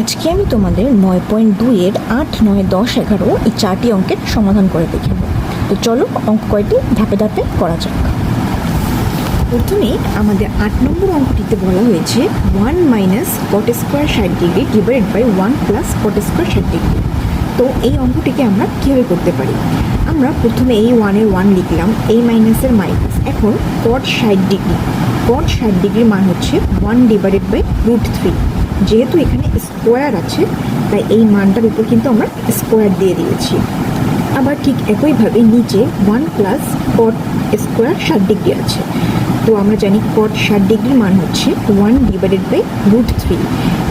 আজকে আমি তোমাদের নয় পয়েন্ট দুইয়ের আট, নয়, দশ, এগারো এই চারটি অঙ্কের সমাধান করে দেখাবো তো চলো অঙ্ক কয়টি ধাপে ধাপে করা যাক। প্রথমে আমাদের আট নম্বর অঙ্কটিতে বলা হয়েছে ওয়ান মাইনাস কট স্কোয়ার ষাট degree divided by one plus cot square ষাট ডিগ্রি তো এই অঙ্কটিকে আমরা কীভাবে করতে পারি? আমরা প্রথমে এই ওয়ানের ওয়ান লিখলাম এই মাইনাসের মাইনাস এখন কট ষাট ডিগ্রি কট ষাট ডিগ্রির মান হচ্ছে one divided by root three যেহেতু এখানে স্কোয়ার আছে, তাই এই মানটার উপর কিন্তু আমরা স্কোয়ার দিয়ে দিয়েছি। আবার ঠিক একইভাবে নিচে ওয়ান প্লাস কট স্কোয়ার ষাট ডিগ্রি আছে। তো আমরা জানি কট ষাট ডিগ্রির মান হচ্ছে one divided by root three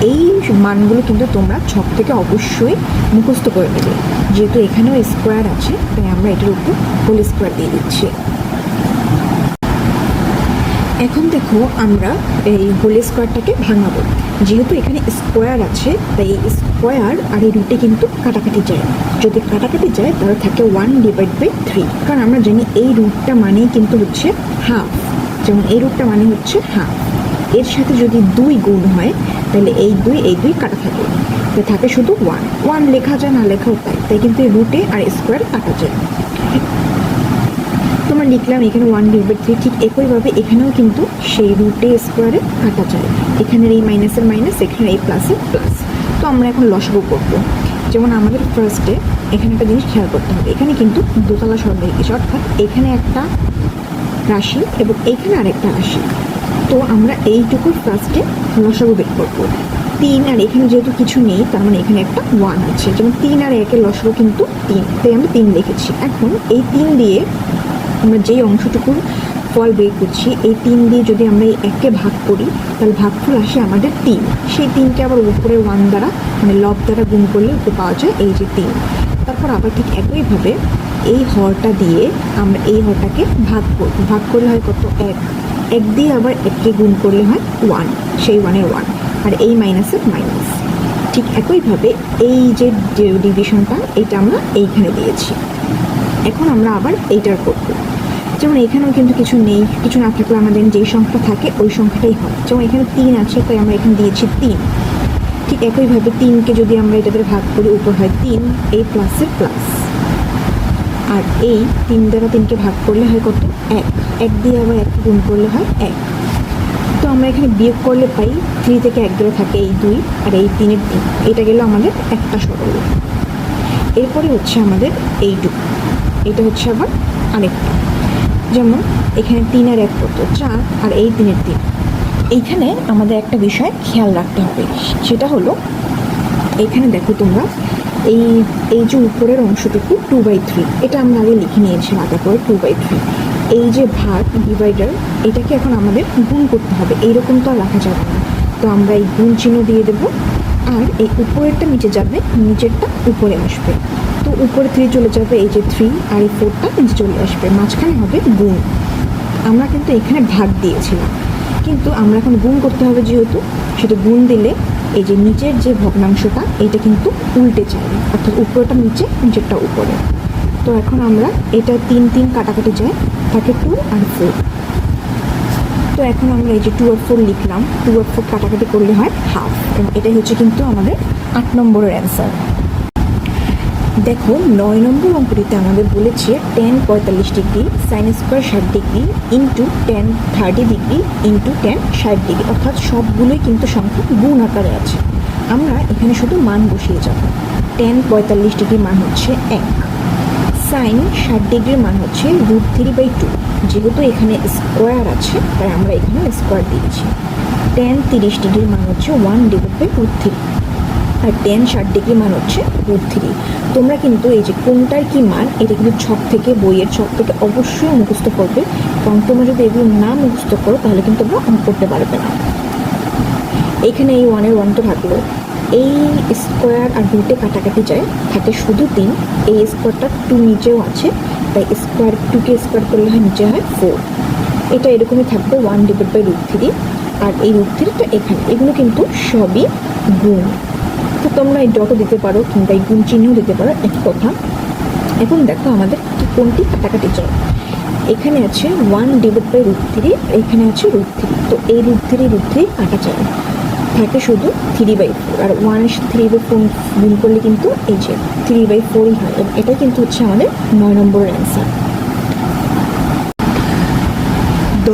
এই মানগুলো কিন্তু তোমরা ছক থেকে অবশ্যই মুখস্থ করে নেবে। যেহেতু এখানেও স্কোয়ার আছে, তাই আমরা এটার উপর হোল স্কোয়ার দিয়ে দিচ্ছি। এখন দেখো আমরা এই হোল স্কোয়ারটাকে ভাঙাবো। যেহেতু এখানে স্কোয়ার আছে, তাই এই স্কোয়ার আর এই রুটে কিন্তু কাটাকাটি যায়। যদি কাটাকাটি যায়, তাহলে থাকে ওয়ান ডিভাইড বাই থ্রি কারণ আমরা জানি এই রুটটা মানেই কিন্তু হচ্ছে হাফ যেমন এই রুটটা মানে হচ্ছে হাফ এর সাথে যদি দুই গুণ হয়, তাহলে এই দুই এই দুই কাটা থাকে। তো থাকে শুধু ওয়ান ওয়ান লেখা যায়, না লেখাও তাই। তাই কিন্তু এই রুটে আর স্কোয়ার কাটা যায়। লিখলাম এখানে ওয়ান ডিভাইড থ্রি ঠিক একইভাবে এখানেও কিন্তু সেই রুটে স্কোয়ারে কাটা যায়। এখানের এই মাইনাসের মাইনাস এখানে এই প্লাসের প্লাস তো আমরা এখন লসাগু করব। যেমন আমাদের ফার্স্টে এখানে একটা জিনিস খেয়াল করতে হবে। এখানে কিন্তু দোতলা লিখেছে অর্থাৎ এখানে একটা রাশি এবং এখানে আরেকটা রাশি। তো আমরা এইটুকু ফার্স্টে লসাগু বের করব। তিন আর এখানে যেহেতু কিছু নেই, তার মানে এখানে একটা ওয়ান আছে। যেমন তিন আর একের লসাগু কিন্তু তিন। তাই আমরা তিন লিখেছি। এখন এই তিন দিয়ে আমরা যেই অংশটুকু ফল বের করছি, এই তিন দিয়ে যদি আমরা এই এককে ভাগ করি, তাহলে ভাগফল আসে আমাদের তিন। সেই তিনকে আবার উপরে ওয়ান দ্বারা মানে লব দ্বারা গুণ করলে উপরে পাওয়া যায় এই যে তিন। তারপর আবার ঠিক একইভাবে এই হরটা দিয়ে আমরা এই হরটাকে ভাগ করব ভাগ করলে হয় কত? এক। এক দিয়ে আবার এককে গুণ করলে হয় ওয়ান সেই ওয়ানের ওয়ান আর এই মাইনাসের মাইনাস ঠিক একইভাবে এই যে ডিভিশনটা এটা আমরা এইখানে দিয়েছি। এখন আমরা আবার এইটার করব। যেমন এখানেও কিন্তু কিছু নেই, কিছু না থাকলে আমাদের যেই সংখ্যা থাকে ওই সংখ্যাটাই হয়। যেমন এখানে তিন আছে, তাই আমরা এখানে দিয়েছি তিন। ঠিক একইভাবে তিনকে যদি আমরা এটাতে ভাগ করি, উপর হয় তিন এই প্লাসের প্লাস আর এই তিন দ্বারা তিনকে ভাগ করলে হয় কত? এক। এক দিয়ে আবার এক গুণ করলে হয় এক। তো আমরা এখানে বিয়োগ করলে পাই থ্রি থেকে এক গেলে থাকে এই দুই আর এই তিনের তিন। এটা গেল আমাদের একটা সরল। এরপরে হচ্ছে আমাদের এইটুকু এটা হচ্ছে আবার আরেকটা। যেমন এখানে তিন আর এক কত চার আর এই তিনের তিন। এইখানে আমাদের একটা বিষয় খেয়াল রাখতে হবে, সেটা হলো এখানে দেখো তোমরা, এই এই যে উপরের অংশটুকু টু বাই থ্রি এটা আমরা আগে লিখে নিয়েছি আলাদা করে টু বাই থ্রি এই যে ভাগ ডিভাইডার এটাকে এখন আমাদের গুণ করতে হবে, এইরকম তো আর রাখা যাবে না। তো আমরা এই গুণ চিহ্ন দিয়ে দেবো, আর এই উপরেরটা নিচে যাবে, নিচেরটা উপরে আসবে। তো উপরে থ্রি চলে যাবে, এই যে থ্রি আর এই ফোরটা নিচে চলে আসবে। মাঝখানে হবে গুণ। আমরা কিন্তু এখানে ভাগ দিয়েছিলাম। কিন্তু আমরা এখন গুণ করতে হবে যেহেতু, সেটা গুণ দিলে এই যে নিচের যে ভগ্নাংশটা, এটা কিন্তু উল্টে যাবে। অর্থাৎ উপরটা নিচে, নিচেরটা উপরে। তো এখন আমরা এটা তিন তিন কাটাকাটি যায় থাকে টু আর ফোর তো এখন আমরা এই যে টু আর ফোর লিখলাম। টু আর ফোর কাটাকাটি করলে হয় হাফ এবং এটাই হচ্ছে কিন্তু আমাদের আট নম্বরের অ্যান্সার দেখো, নয় নম্বর অঙ্কটিতে আমাদের বলেছে টেন পঁয়তাল্লিশ ডিগ্রি সাইন স্কোয়ার ষাট degree into tan thirty degree into tan ষাট ডিগ্রি। অর্থাৎ সবগুলোই কিন্তু সংখ্যা গুণ আকারে আছে। আমরা এখানে শুধু মান বসিয়ে যাব। টেন পঁয়তাল্লিশ ডিগ্রি মান হচ্ছে এক। সাইন ষাট ডিগ্রির মান হচ্ছে রুট থ্রি বাই টু যেহেতু এখানে স্কোয়ার আছে, তাই আমরা এখানে স্কোয়ার দিয়েছি। টেন তিরিশ ডিগ্রির মান হচ্ছে one divide by root three R tan ষাট ডিগ্রি মান হচ্ছে? রুট থ্রি তোমরা কিন্তু এই যে কোনটার কি মান, এটা কিন্তু ছক থেকে বইয়ের ছক থেকে অবশ্যই মুখস্থ করবে। কারণ তোমরা যদি এগুলো না মুখস্থ করো, তাহলে কিন্তু তোমরা অঙ্ক করতে পারবে না। এখানে এই ওয়ানের ওয়ান তো থাকল। এই স্কোয়ার আর রুটে কাটাকাটি যায় থাকে শুধু তিন। এই স্কোয়ারটা টু নিচেও আছে, তাই স্কোয়ার টুকে স্কোয়ার করলে হয় নিচে হয় ফোর এটা এরকমই থাকবে one divide by root three আর এই রুট থ্রিটা এখানে। এগুলো কিন্তু সবই গুণ। তোমরা এই ডটও দিতে পারো কিংবা এই গুণ চিহ্ন দিতে পারো, একই কথা। এখন দেখো আমাদের কোনটি কাটাকাটি যায় এখানে আছে one divide by root three এখানে আছে রুট থ্রি তো এই রুট থ্রি রুট থ্রি কাটা তো থাকে শুধু থ্রি বাই ফোর আর ওয়ানের সাথে থ্রি বাই ফোর গুণ করলে কিন্তু এই যে থ্রি বাই ফোরই হয়। এবং এটা কিন্তু হচ্ছে আমাদের নয় নম্বরের অ্যান্সার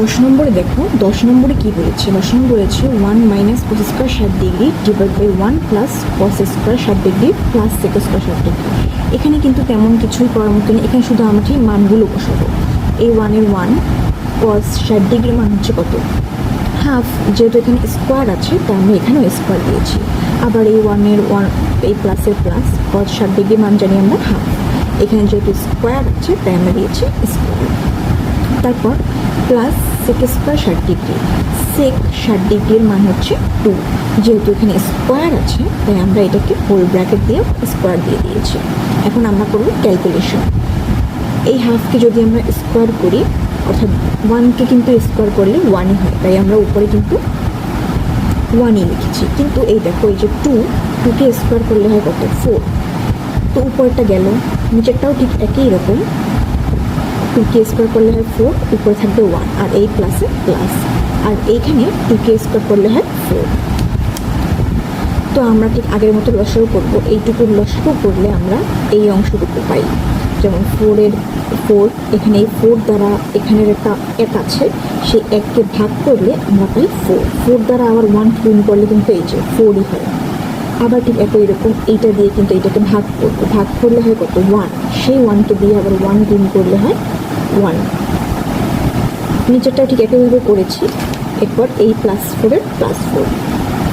দশ নম্বরে দেখো, দশ নম্বরে কি বলেছে দশ নম্বর বলেছে ওয়ান মাইনাস কোস স্কোয়ার ষাট degree divide by one plus cos square ষাট ডিগ্রি প্লাস সেক স্কোয়ার ষাট ডিগ্রি এখানে কিন্তু তেমন কিছুই করার মতো নেই। এখানে শুধু আমরা ঠিক মানগুলো বসাবো। এই ওয়ানের ওয়ান কস ষাট ডিগ্রির মান হচ্ছে কত? হাফ যেহেতু এখানে স্কোয়ার আছে, তাই আমরা এখানেও স্কোয়ার দিয়েছি। আবার এই ওয়ানের ওয়ান এই প্লাসের প্লাস কস ষাট ডিগ্রি মান জানি আমরা হাফ এখানে যেহেতু স্কোয়ার আছে, তাই আমরা দিয়েছি স্কোয়ার তারপর প্লাস সেক স্কোয়ার ষাট ডিগ্রি সেক ষাট ডিগ্রির মান হচ্ছে টু যেহেতু এখানে স্কোয়ার আছে, তাই আমরা এটাকে হোল ব্র্যাকেট দিয়ে স্কোয়ার দিয়ে দিয়েছি। এখন আমরা করব ক্যালকুলেশন এই হাফকে যদি আমরা স্কোয়ার করি, অর্থাৎ ওয়ানকে কিন্তু স্কোয়ার করলে ওয়ানই হয়। তাই আমরা উপরে কিন্তু ওয়ানই লিখেছি। কিন্তু এই দেখো, এই যে টু টুকে স্কোয়ার করলে হয় কত? ফোর তো উপরটা গেল। নিচেরটাও ঠিক একই রকম। টু কে স্কোয়ার করলে হয় ফোর উপরে থাকবে ওয়ান আর এই প্লাসে প্লাস আর এইখানে টু কে স্কোয়ার করলে হয় ফোর তো আমরা ঠিক আগের মতো লসাগু করব। এইটুকুর লসাগু করলে আমরা এই অংশটুকু পাই। যেমন ফোরের ফোর এখানে এই ফোর দ্বারা এখানের একটা এক আছে, সেই এককে ভাগ করলে আমরা পাই ফোর ফোর দ্বারা আবার ওয়ান গুণ করলে কিন্তু এই যে ফোরই হয়। আবার ঠিক একই রকম এইটা দিয়ে কিন্তু এইটাকে ভাগ করব। ভাগ করলে হয় কত? ওয়ান সেই ওয়ানকে দিয়ে আবার ওয়ান গুণ করলে হয় ওয়ান নিচেরটাও ঠিক একইভাবে করেছি। এরপর এই প্লাস ফোরের plus four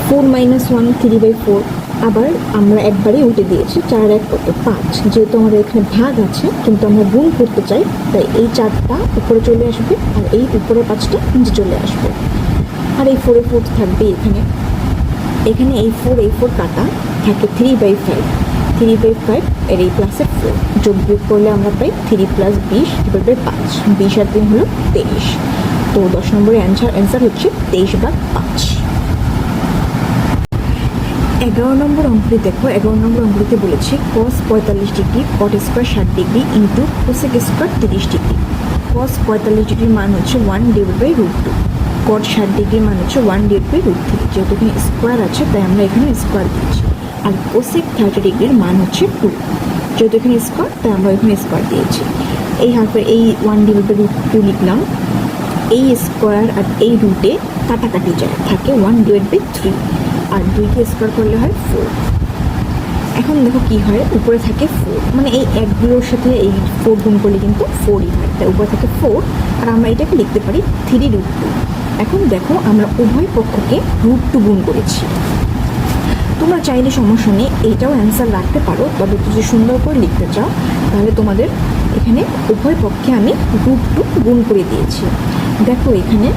four minus one three by four আবার আমরা একবারেই উল্টে দিয়েছি চার এক কত পাঁচ। যেহেতু আমাদের এখানে ভাগ আছে, কিন্তু আমরা গুণ করতে চাই, তাই এই চারটা উপরে চলে আসবে আর এই উপরে পাঁচটা নিচে চলে আসবে। আর এই ফোরে ফোর থাকবে এখানে। এখানে এই ফোর এই ফোর কাটা থাকে three by five three by five এর এই প্লাসের ফোর যোগ বিয়োগ করলে আমরা পাই থ্রি প্লাস বিশ ডিভাইড বাই পাঁচ। বিশ আর তিন হলো তেইশ। তো দশ নম্বরের অ্যান্সার অ্যান্সার হচ্ছে তেইশ বা পাঁচ। এগারো নম্বর অঙ্কটি দেখো। এগারো নম্বর অঙ্কটিতে বলেছে কস পঁয়তাল্লিশ ডিগ্রি কট স্কোয়ার ষাট ডিগ্রি ইন্টু কোসেক স্কোয়ার তিরিশ ডিগ্রি। কস পঁয়তাল্লিশ ডিগ্রির মান হচ্ছে one divide by root two cot ষাট ডিগ্রির মান হচ্ছে one divide by root three যেহেতু এখানে স্কোয়ার আছে, তাই আমরা এখানে স্কোয়ার দিয়েছি। আর কোসেক থার্টি ডিগ্রির মান হচ্ছে টু। যেহেতু এখানে স্কোয়ার তাই আমরা এখানে স্কোয়ার দিয়েছি। এই হাফের এই ওয়ান ডিভাইড রুট টু লিখলাম। এই স্কোয়ার আর এই রুটে কাটাকাটি যায়, থাকে ওয়ান ডিভাইড বাই থ্রি আর দুইকে স্কোয়ার করলে হয় ফোর এখন দেখো কি হয়, উপরে থাকে ফোর মানে এই একগুলোর সাথে এই ফোর গুণ করলে কিন্তু ফোরই হয়। তাই উপরে থাকে ফোর আর আমরা এটাকে লিখতে পারি থ্রি রুট টু এখন দেখো আমরা উভয় পক্ষকে রুট টু গুণ করেছি। তোমরা চাইলে সমস্যা নেই, এইটাও অ্যান্সার রাখতে পারো, তবে যদি সুন্দর করে লিখতে চাও, তাহলে তোমাদের এখানে উভয় পক্ষে আমি রুট টু গুণ করে দিয়েছি। দেখো এখানে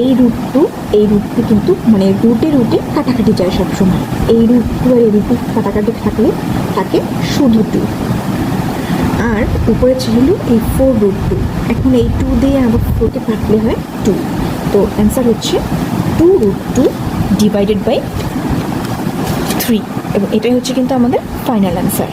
এই রুট টু এই রুটটি কিন্তু মানে রুটে রুটে কাটাকাটি যায় সবসময়। এই রুট টু আর এই রুট কাটাকাটি থাকলে থাকে শুধু টু আর উপরে ছিল এই ফোর রুট টু এখন এই টু দিয়ে আবার ফোরকে কাটলে হয় টু তো অ্যান্সার হচ্ছে two root two divided by three এবং এটাই হচ্ছে কিন্তু আমাদের ফাইনাল অ্যান্সার